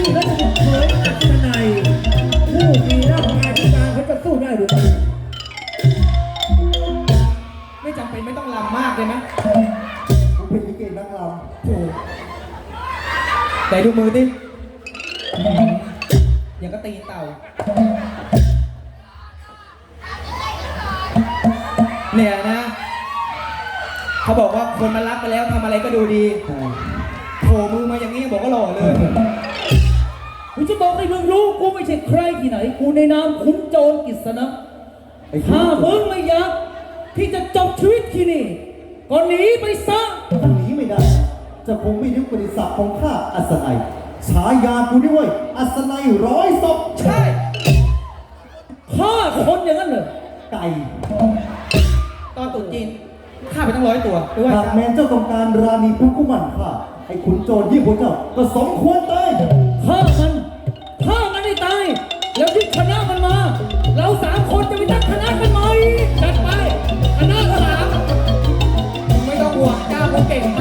นี่แล้วจะเผยอัศนัยผู้มีร่างกายพิการเขาจะสู้ได้หรือไม่ไม่จำเป็นไม่ต้องลำมากเลยไหมผมเป็นลิเกนักรโอ้แต่ดูมือดิอย่างก็ตีนเต่า เนี่ยนะ เขาบอกว่าคนมันรักไปแล้วทำอะไรก็ดูดีำใช่โผล่มือมาอย่างนี้บอกว่าหล่อเลย กูจะบอกให้มึงรู้กูไม่ใช่ใครที่ไหน กูในนามขุนโจรกิษณะไอ้ถ้าที่มึงไม่อยากที่จะจบชีวิตที่นี่ก็หนีไปซะท่านหนีไม่ได้ จะคงไม่นึกบริษัทของข้าอัศนัยฉายากูด้วยอัศนัยร้อยศพใช่ฆ่าคนอย่างนั้นเลยไก่ตอนตรุษจีนฆ่าไปตั้งร้อยตัวด้วยหากแม้เจ้าต้องการราณีพุกุมันข้าไอ้ขุนโจรยิ่งกว่าเจ้าก็สมควรตาย คณะมันมา เราสามคนจะไปตั้งคณะกันไหมจัดไป คณะสามไม่ต้องห่วงเจ้าผมเก่ง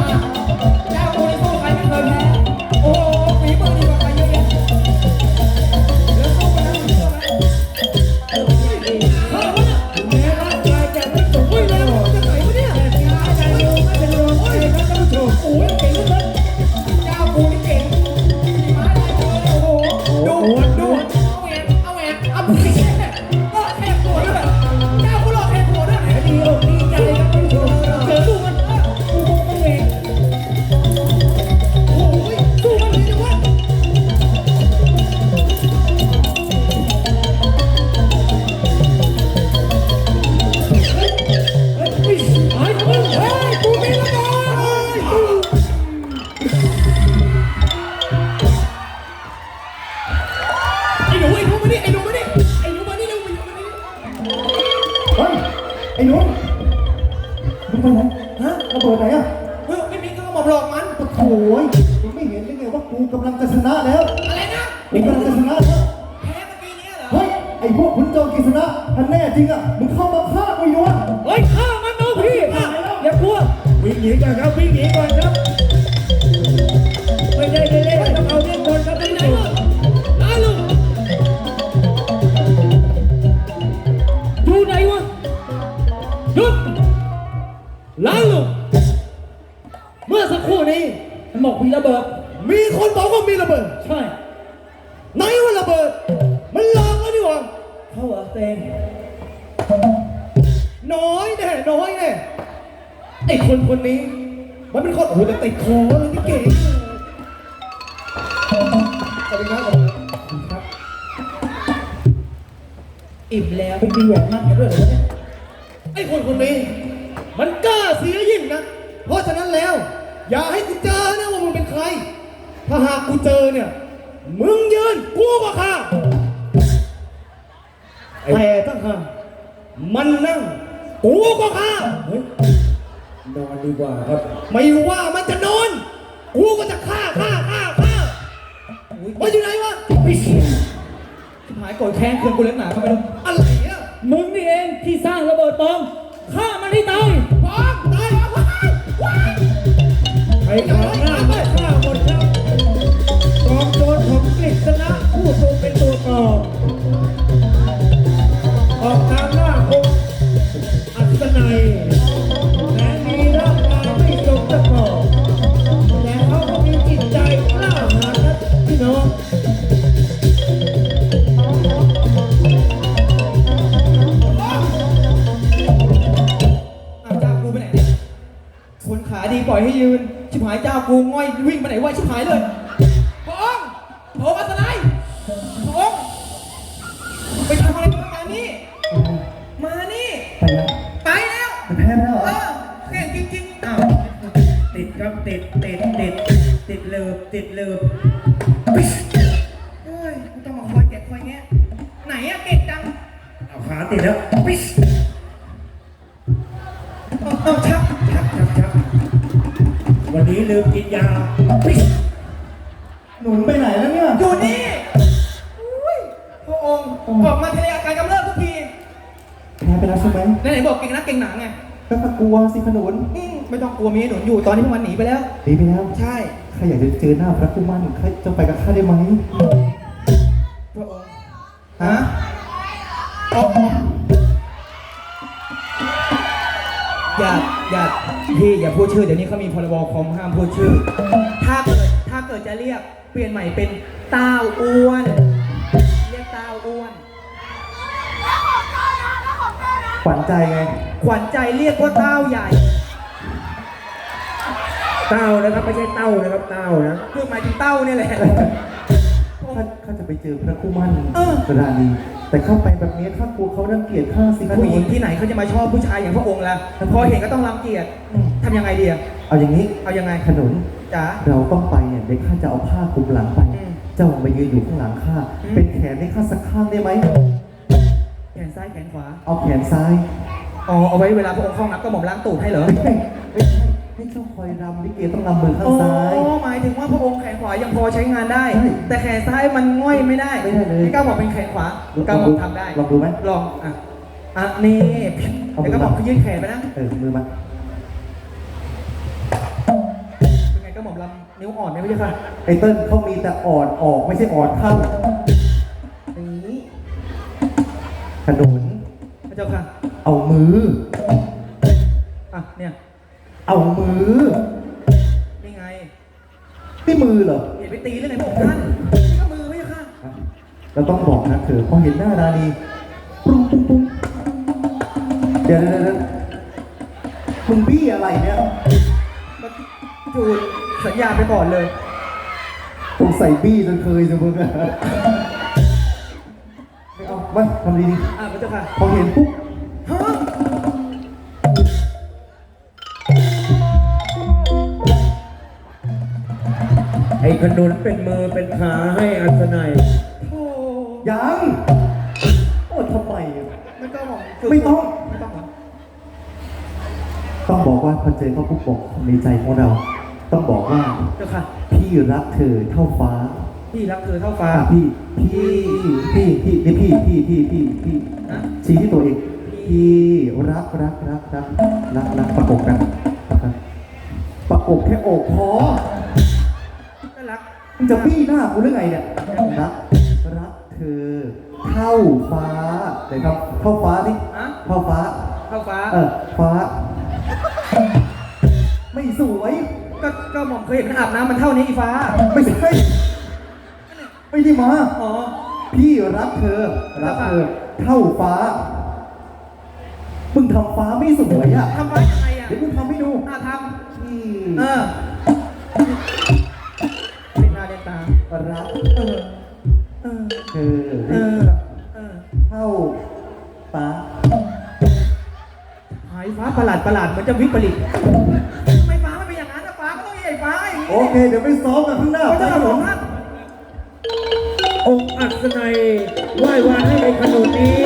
กูกำลังจะชนะแล้วอะไรนะมึงกำลังจะชนะแล้ว แพ้เมื่อกี้เนี้ยเหรอ เฮ้ย ไอ้พวกขุนโจรกฤษณะท่านแน่จริงอะมึงเข้ามาฆ่ากูอยู่วะ เฮ้ยฆ่ามันเอาพี่อย่ากลัว วิ่งหนีก่อนครับ วิ่งหนีก่อนครับ สวัสดีครับอิ่มแล้วไปดีแหวนมั่นกันด้วยเหรอเนี่ยไอ้คนคนนี้ มันกล้าเสียยิ่งนะ เพราะฉะนั้นแล้ว อย่าให้กูเจอนะว่ามึงเป็นใคร ถ้าหากกูเจอเนี่ย มึงยืนกูก็ฆ่าแต่ถ้าหากมันนั่ง กูก็ฆ่าเฮ้ยนอนดีกว่าครับ ไม่ว่ามันจะนอน กูก็จะฆ่าฆ่าฆ่า ฆ่าอุ้ยมันอยู่ไหนวะไม่เชี่ยชิบหายโกรธแค้นเคืองกูเล็กหนาเข้าไปแล้วอะไรอะมึงนี่เองที่สร้างระเบิดปลอมฆ่ามันให้ตาย พร้อมตายแล้วว้ายว้ายใครขวางหน้าไม่ฆ่า ลิบติดเลิบเฮ้ยกูต้องมาคอยแกะคอยแงะไหนอะเก่งจังเอาขาติดแล้วปิชเอาเอาชักชักชักชักวันนี้ลืมกินยาปิชหนุนไปไหนแล้วเนี่ยอยู่นี่อุ้ยพระองค์ออกมาทีไรอาการกำเริบทุกทีแพ้ไปแล้วใช่ไหมไหนๆบอกเก่งนักเก่งหนังไงก็ตะกลัวสิขนุนอืมไม่ต้องกลัวมีไอ้หนุนอยู่ตอนนี้พวกมันหนีไปแล้ว ดีไปแล้ว ใช่ ขข้าอยากจะเจอหน้าพระกุมารข้าจะไปกับข้าได้ไหมพระองค์ฮะเอาอย่าอย่าพี่อย่าพูดชื่อเดี๋ยวนี้เขามีพรบคอมห้ามพูดชื่อ ถ้าเกิดถ้าเกิดจะเรียกเปลี่ยนใหม่เป็นเต้าอ้วน เรียกเต้าอ้วนขวัญใจไงขวัญใจเรียกว่าเต้าใหญ่ เต้านะครับไม่ใช่เต้านะครับเต้านะคือหมายถึงเต้าเนี่ยแหละ ข้าข้าจะไปเจอพระกุมารเออราณีแต่เข้าไปแบบนี้ข้ากลัวเขารังเกียจข้าสิผู้หญิงที่ไหนเขาจะมาชอบผู้ชายอย่างพระองค์ล่ะพอเห็นก็ต้องรังเกียจทำยังไงดีอะเอาอย่างนี้เอายังไงขนุนจ๋า เราต้องไปเนี่ยเดี๋ยวข้าจะเอาผ้าคลุมหลังไป อืมเจ้ามายืนอยู่ข้างหลังข้าอืม เป็นแขนให้ข้าสักข้างได้ไหมแขนซ้ายแขนขวา เอาแขนซ้าย อ๋อ เอาไว้เวลาพระองค์เข้าห้องน้ำก็หม่อมล้างตูดให้เหรอไม่ใช่ไม่ ใช่ให้เจ้าคอยรำลิเกต้องรำมือข้างอ๋อซ้าย หมายถึงว่าพระองค์แขนขวายังพอใช้งานได้ ใช่แต่แขนซ้ายมันง่อยไม่ได้ไม่ได้เลยให้ก้าวหม่อมเป็นแขนขวาก้าวหม่อมทำได้ลองดูไหมลองอะอะนี่เอามืเดี๋ยอวก้าวหม่อมมาก็ยื่นแขนไปนะเออมือมาเป็นไงก้าวหม่อมลำนิ้วอ่อนไหมพี่ค่ะไอ้เติ้ลเขามีแต่อ่อนออกไม่ใช่อ่อนเข้านี้ขนุนพระเจ้าค่ะ เอามืออะเนี่ย เอามือ นี่ไงนี่มือเหรอ เห็นไปตีเรื่องไหนพระองค์ท่านนี่ก็มือพี่ค่ะเราต้องบอกนะเธอพอเห็นหน้าราณีปุ้งปุ้งปุ้งเดี๋ยวเดี๋ยวเดี๋ยวมึงบี้อะไรเนี่ยก็จูนสัญญาไปก่อนเลยสงใส่บี้จนเคยจะมึงอะไม่เอาไม่ทำดีอะพระเจ้าค่ะๆพอเห็นปุ๊บ ไอ้ขนุนเป็นมือเป็นขาให้อัศนัยโอ้ยังโอ้ทำไมอะไม่ต้องหรอกไม่ต้อง ไม่ต้องหรอกต้องบอกว่าพอเจอเขาปุ๊บบอกในใจของเรา ต้องบอกว่าเจ้าค่ะ พี่รักเธอเท่าฟ้าพี่รักเธอเท่าฟ้า อะพี่พี่พี่พี่นี่พี่พี่พี่พี่พี่ฮะ ชี้ที่ตัวเองพี่รักรักรักรักรักรักประกบกันนะครับประกบแค่อกพอ ก็รักมึงจะพี่หน้ากูหรือไงเนี่ยรักรักเธอเท่าฟ้าไหนครับเท่าฟ้านี่ฮะเท่าฟ้าเท่าฟ้า เออฟ้า ไม่สวย ก็ก็หม่อมเคยเห็นมันอาบน้ำมันเท่านี้อีฟ้า ไม่ใช่ ไม่ได้มา อ๋อ พี่รักเธอ รักเธอ เท่าฟ้า มึงทำฟ้าไม่สวยอะทำไว้ยังไงอะเดี๋ยวมึงทำให้ดูหน้าทนี่ำเออเป็นหน้าเด่น ตารักเออเออเธอเออเออเท่าฟ้าหายฟ้าประหลาดประหลาดเหมือนจะวิปริตทำไมฟ้าไม่เป็นอย่างนั้นอะฟ้าก็ต้องใหญ่ฟ้าอย่างนี้โอเค เดี๋ยวไปซ้อมกันข้างหน้าไปเจ้าครับผของมองค์อัศนัยไหว้วานให้ไอ้ขนุนนี้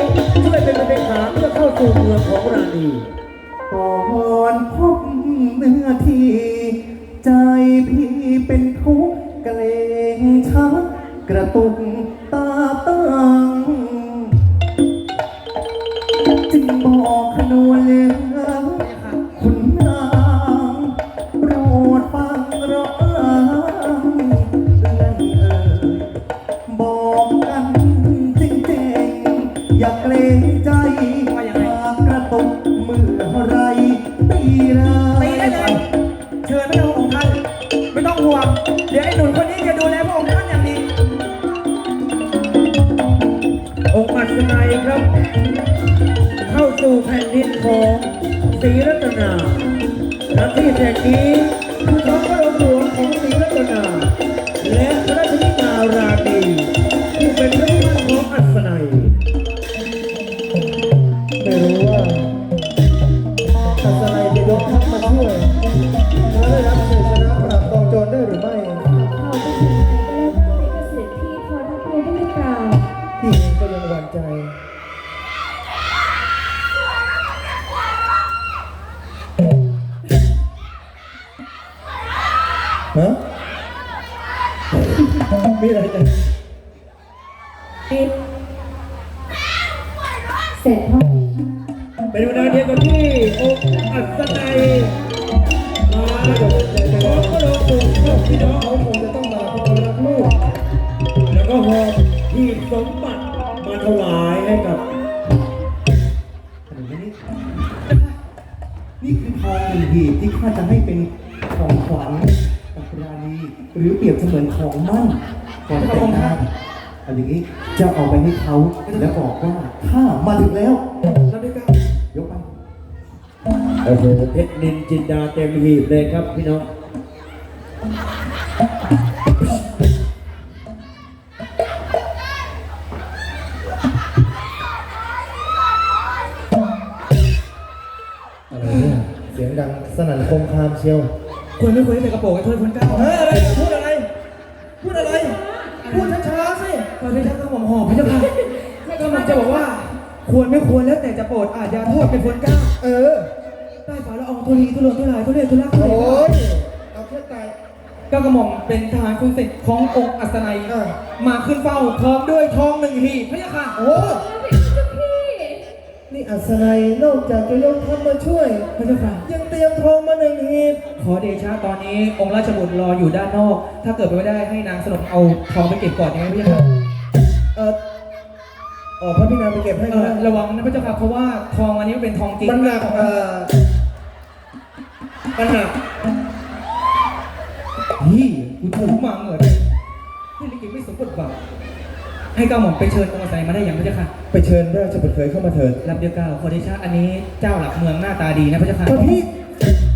ช่วยเป็นมือเป็นขาเพื่อเข้าสู่เมืองของราณีก่อนพบเนื้อที ใจพี่เป็นทุกข์ เกรงชักกระตุกตาตั้งจึงบอกขนวนเลืองคุณนางโปรดฟังราเอ่ยเอื้อนเอ่ยบอกกันจริงๆ อย่าเกรงใจว่ายังไงหากกระตุกเมื่อไรตีเลตีได้เลย เชิญไม่ต้องห่วงท่านไม่ต้องห่วง เดี๋ยวไอ้หนุ่มคนนี้จะดูแลพระองค์ท่านอย่างดี องค์อัศนัยครับ เข้าสู่แผ่นดินของศรีรัตนาณที่แห่งนี้ ฮะมีอะไรกันปิดเสร็จพ่อเป็นเวลาเดียวกับที่องค์อัศ ของมั่นก่อนแต่งงานเอันนี้จะเอาไปให้เขาแล้วบอกว่าข้ามาถึงแล้วแล้วด้วยกันยกไปโอ้โหเพชรนินจินดาเต็มหีบเลยครับพี่น้องอะไรเนี่ยเสียงดังสนั่นคงคามเชียวควรไม่ควรให้ใส่กระโปรงให้เธอคนเก้าเฮ้ย อมหอบพระเจ้าค่ะก็มันจะบอกว่า ควรไม่ควรแล้วแต่จะโปรดอาจจะโทษเป็นคนเก้า เออ ใต้ฝ่าละอองทุลีทุรนทุรายทุเรศทุลักทุเลโอ้ยเอาแค่ตายก้าวกระหม่อมเป็นทหารคุณศึกขององค์อัศนัย อ่ามาขึ้นเฝ้าพร้อมด้วยทองหนึ่งหีบพระเจ้าค่ะ โอ้นี่อัศนัยนอกจากจะยกทัพมาช่วย พระเจ้าค่ะ ยังเตรียมทองมาหนึ่งหีบขอเดชะตอนนี้องค์ราชบุตรรออยู่ด้านนอก ถ้าเกิดไปนไม่ได้ให้นางสนมเอาทองไปเก็บก่อนยังไงพระเจ้าค่ะ เออออกพระพี่นางไปเก็บให้เอก็อได้ระวังนะพระเจ้าค่ะเพราะว่าทองอันนี้เป็นทองจริงมันหนักเอ่อมันหนักนี่กูถูกมาเหมือนเลยนี่ลิเกไม่สมบทบาทให้ก้าวหม่อมไปเชิญองค์อัศนัยมาได้อย่างพระเจ้าค่ะไปเชิญราชบุตรเคยเข้ามาเถิดรับเดียวก้าวขอเดชะอันนี้เจ้าหลักเมืองหน้าตาดีนะพระเจ้าค่ะพระพี่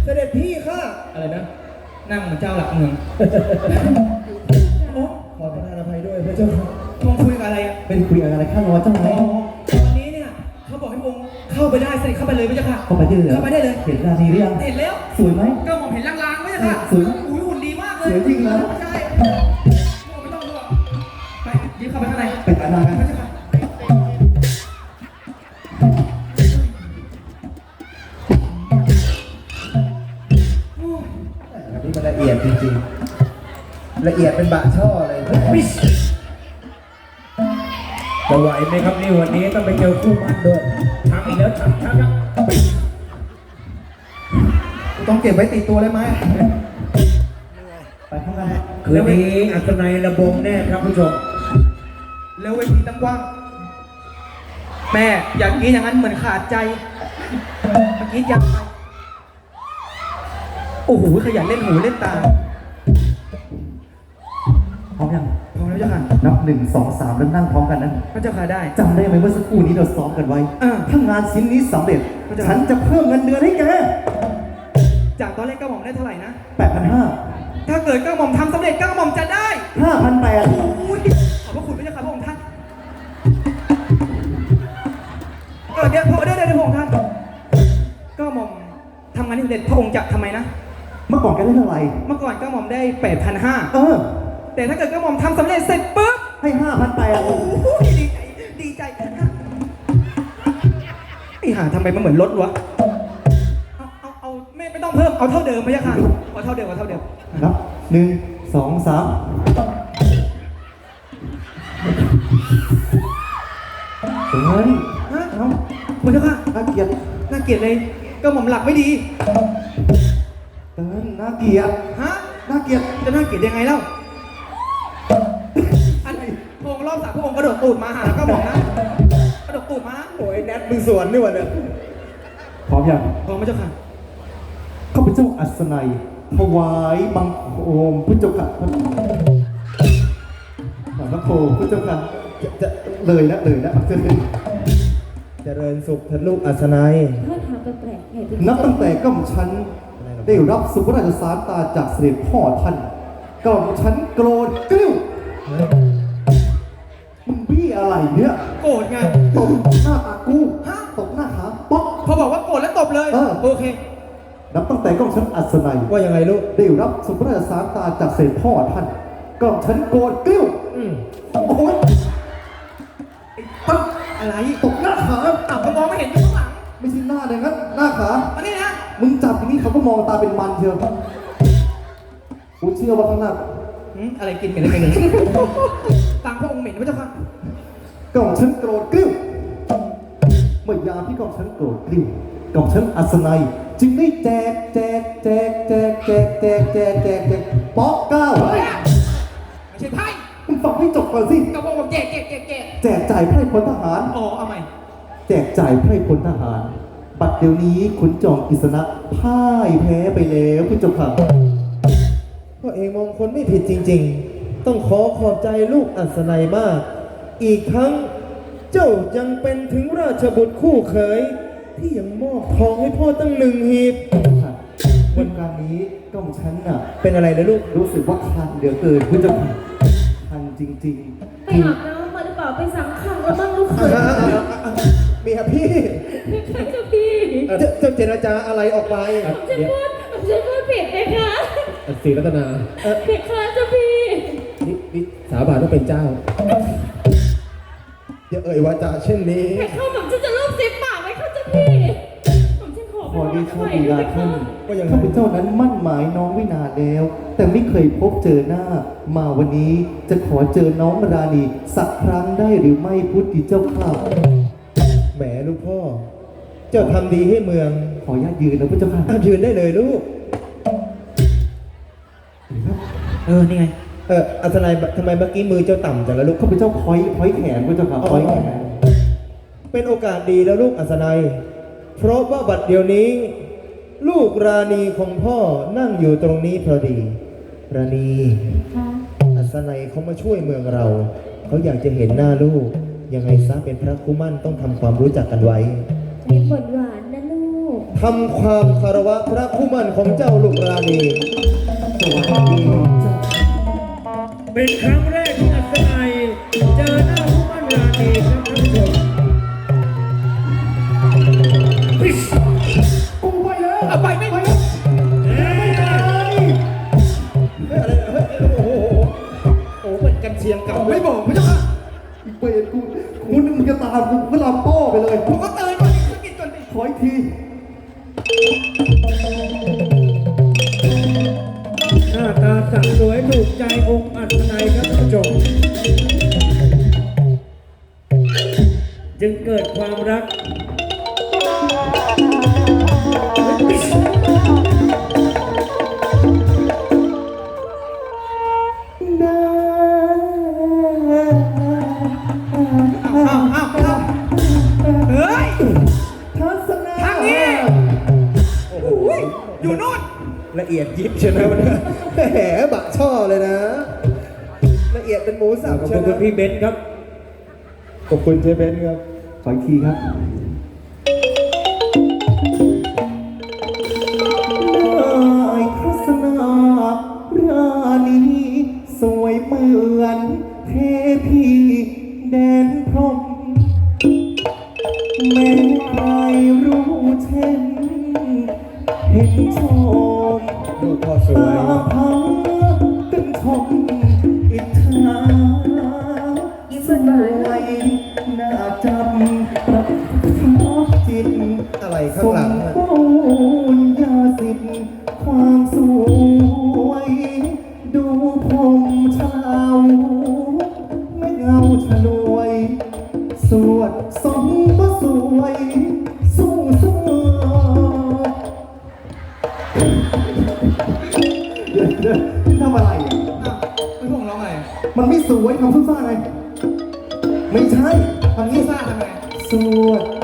เสด็จพี่ค่ะอะไรนะนั่งเหมือนเจ้าหลักเมืองโอ้ขอประทานอภัยด้วยพระเจ้าค่ะ มองคุยกับอะไรอะเป็นคุยอะไรข้ารอเจ้าไหมอ๋อตอนนี้เนี่ยเขาบอกให้องค์เข้าไปได้เสด็จเข้าไปเลยพระเจ้าค่ะ เข้าไปได้เลยหรอเข้าไปได้เลย เห็นราณีหรือยังเห็นแล้ว สวยไหมก็มองเห็นลางๆพระเจ้าค่ะ สวยอุ้ยหุ่นดีมากเลย สวยจริงนะ ว้ติดตัวเลยไหมไปข้างในคืนนี้อัศนัยระบมแน่ครับผู้ชม แล้วเวทีตั้งกว้าง แม่อย่างนี้อย่างนั้นเหมือนขาดใจเมื่อกี้ยังไปโอ้โหขยันเล่นหูเล่นตาพร้อมยังพร้อมแล้วเจ้าค่ะนับหนึ่งสองสามแล้วนั่งพร้อมกันนะพระเจ้าค่ะได้จำได้ไหมเมื่อสักครู่นี้เราซ้อมกันไว้อ่าถ้างานชิ้นนี้สำเร็จก็จะฉันจะเพิ่มเงินเดือนให้แก จากตอนแรกก้าหม่อมได้เท่าไหร่นะ แปดพันห้าถ้าเกิดก้าหม่อมทำสำเร็จก้าหม่อมจะได้ห้าพันแปดโอ้ยขอบพระคุณพระเจ้าค่ะพระองค์ท่านเออเดี๋ยวพระเดี๋ยวเดี๋ยวพระองค์ท่านก้าหม่อมทำงานที่สำเร็จพระองค์จะทำไมนะ เมื่อก่อนแกได้เท่าไหร่เมื่อก่อนก้าหม่อมได้แปดพันห้าเออ แต่ถ้าเกิดก้าหม่อมทำสำเร็จเสร็จปุ๊บให้ห้าพันแปดโอ้โหดีใจดีใจไอ้ห่าทำไมมันเหมือนรถวะ ไม่ไม่ต้องเพิ่ม เอาเท่าเดิมพระเจ้าค่ะเอาเท่าเดิมเอาเท่าเดิม นับหนึ่งสองสามเฮ้ยฮะเอ้าพระเจ้าค่ะน่าเกลียดน่าเกลียดเลยก้าหม่อมหลักไม่ดีเออน่าเกลียดฮะ น่าเกลียดจะน่าเกลียดยังไงเล่า อันไหนพระองค์รอบสามพระองค์กระโดดตูดมาหาแล้วก็บอกนะ กระโดดตูดมานะโอ้ยแนทมึงสวนนี่หว่าเนี่ยพร้อมยังพร้อมไหมเจ้าค่ะ ข้าพเจ้าอัศนัย ถวายบังคมพุทธเจ้าค่ะพระบังคมพุทธเจ้าค่ะจะจะเลยนะเลยนะจะเลยเจริญสุขท่านลูกอัศนัยถ้าถามแปลกๆเนี่ยนับตั้งแต่ก้มฉันได้รับสุภราชสารตาจากเสด็จพ่อท่านก้มฉันโกรธกริ้วมึงบี้อะไรเนี่ย โกรธไงตบหน้าตากูฮะตบหน้าขาป๊อกพอบอกว่าโกรธแล้วตบเลยเออโอเค นับตั้งแต่ก้มฉันอัศนัยว่ายังไงลูกได้รับสุภราชสารตาจากเสด็จพ่อท่านก้มฉันโกรธกริ้วอืมโอ้ยปั๊บอะไรตบหน้าขาอ้าวก็มองไม่เห็นอยู่ข้างหลังไม่ใช่หน้าเลยงั้นหน้าขาอันนี้นะมึงจับอย่างนี้เขาก็มองตาเป็นมันเชียวกูเชื่อว่าข้างหน้าหืมอะไรกินเหม็นอะไรกันต่างพระองค์เหม็นพระเจ้าค่ะกล่องฉันโกรธกริ้วเมื่อยามที่กล่องฉันโกรธกริ้ว กล่องฉันอัศนัย จึงได้แจกแจกแจกแจกแจกแจกแจกแจกแจกป๊อกเก้าเฮ้ยไม่ใช่ไพ่มึงฟังให้จบก่อนสิก็บอกว่าแกะแกะแกะแกะแจกจ่ายไพร่พลทหาร อ๋อเอาใหม่แจกจ่ายไพร่พลทหารบัดเดี๋ยวนี้ขุนจอมกิษณะพ่ายแพ้ไปแล้วพุทธเจ้าค่ะพ่อเองมองคนไม่ผิดจริง ๆ ต้องขอขอบใจลูกอัศนัยมาก อีกทั้งเจ้ายังเป็นถึงราชบุตรคู่เขย ที่ยังมอบทองให้พ่อตั้งหนึ่งหีบวันการนี้ก็ของฉันน่ะ เป็นอะไรนะลูก รู้สึกว่าคันเหลือเกินพุทธเจ้าค่ะคันจริงไปอาบน้ำมาหรือเปล่าไปสังขังแล้วบ้างลูกเขยเมียพี่ค่ะเจ้าพี่เอ่อเจ้าเจ้าเจรจาอะไรออกไปฉันพูดฉันพูดผิดไหมคะศรีรัตนาผิดค่ะเจ้าพี่นี่นี่สาบานต้องเป็นเจ้า อย่าเอ่ยวาจาเช่นนี้แต่เข้าหม่อมฉันจะรูปซิปปากไว้ค่ะเจ้า พี่หม่อมฉันขอๆพอได้โชคดีลาท่านว่ายังไงข้าพเจ้านั้นมั่นหมายน้องไวินานแล้ว แต่ไม่เคยพบเจอหน้า มาวันนี้จะขอเจอน้องราณีสักครั้งได้หรือไม่พุทธเจ้าค่ะแหมลูกพ่อ เจ้าทำดีให้เมืองขออนุญาตยืนนะพุทธเจ้าค่ะอายืนได้เลยลูก เออ นี่ไง เอออัศนัยทำไมเมื่อกี้มือเจ้าต่ำจังละลูก ข้าพเจ้าพอยพอยแขนพุทธเจ้าค่ะพอยแขน เป็นโอกาสดีแล้วลูกอัศนัย เพราะว่าบัดเดี๋ยวนี้ ลูกราณีของพ่อนั่งอยู่ตรงนี้พอดี ราณีค่ะอัศนัยเขามาช่วยเมืองเรา เขาอยากจะเห็นหน้าลูก ยังไงซะเป็นพระคุมั่นต้องทำความรู้จักกันไว้มีผลหวานนะลูกทำความคารวะพระคุมั่นของเจ้าลูกราณีสวัสดีเจ้าเป็นครั้งแรกที่อัศนัยเจอหน้าผู้มั่นราณีครับท่านผู้ชม นึกมึงจะรามโป้ไปเลย ผมก็เตือนก่อนดิกินก่อนดิขออีกทีหน้าตาสั่งสวยถูกใจองค์อัศนัยครับท่านผู้ชมจึงเกิดความรัก ละเอียดยิบใช่ไหมวันนี้แหมบะช่อเลยนะ ละเอียดเป็นหมูสับขอบใช่คุณไหมคุณพี่เบนซ์ครับ ขอบคุณเจเบนครับ ขออีกทีครับ สวยทำซุ่ซ่าไงไม่ใช่ทำนี่นี้ซ่าทำไงสวด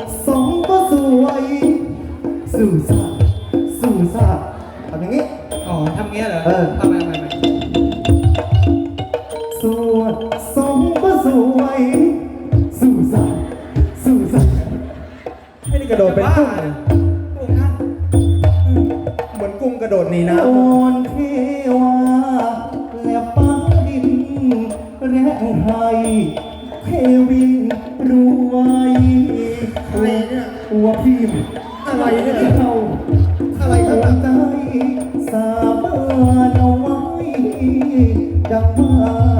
ทีมอะไรเนี่ยเขาอะไรข้างหลังใจสาบานเอาไว้ดังว่า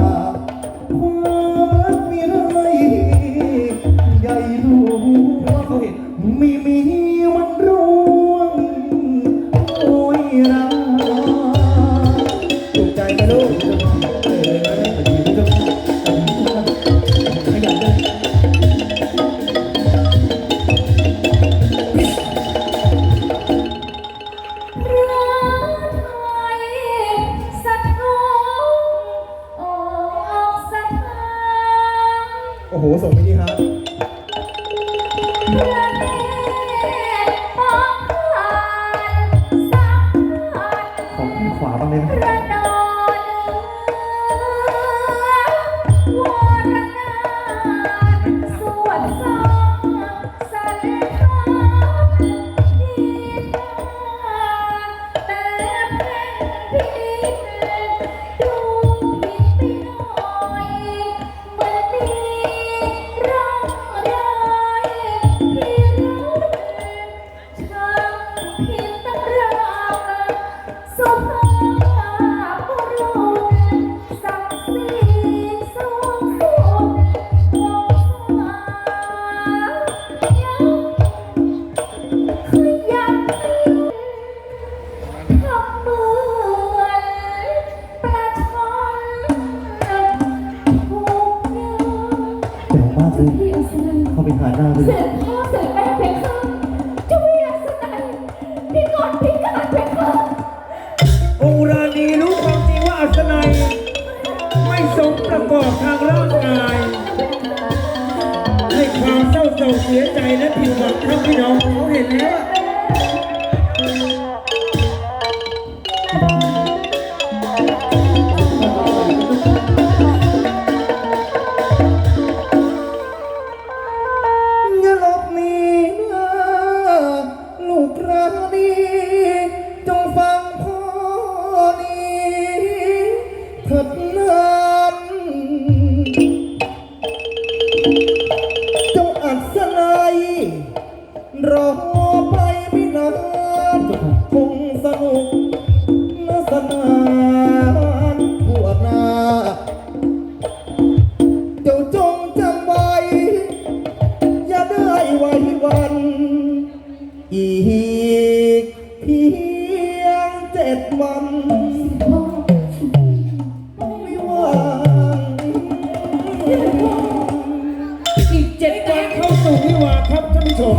ครับท่านผู้ชม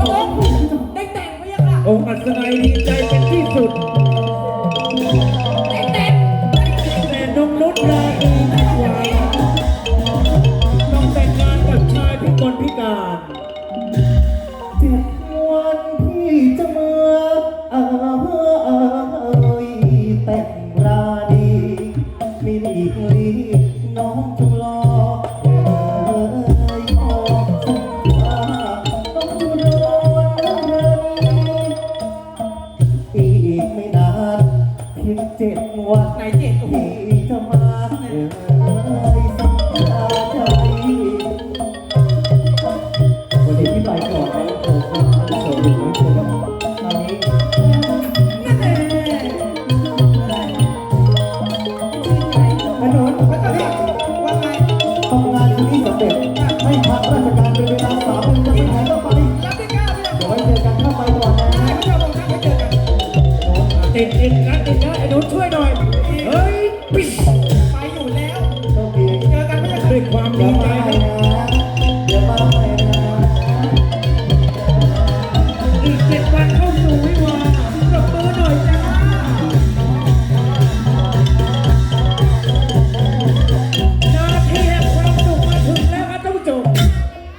ได้แต่งไหมยังล่ะองค์อัศนัยดีใจเป็นที่สุด ได้แต่งแต่นงนุชลา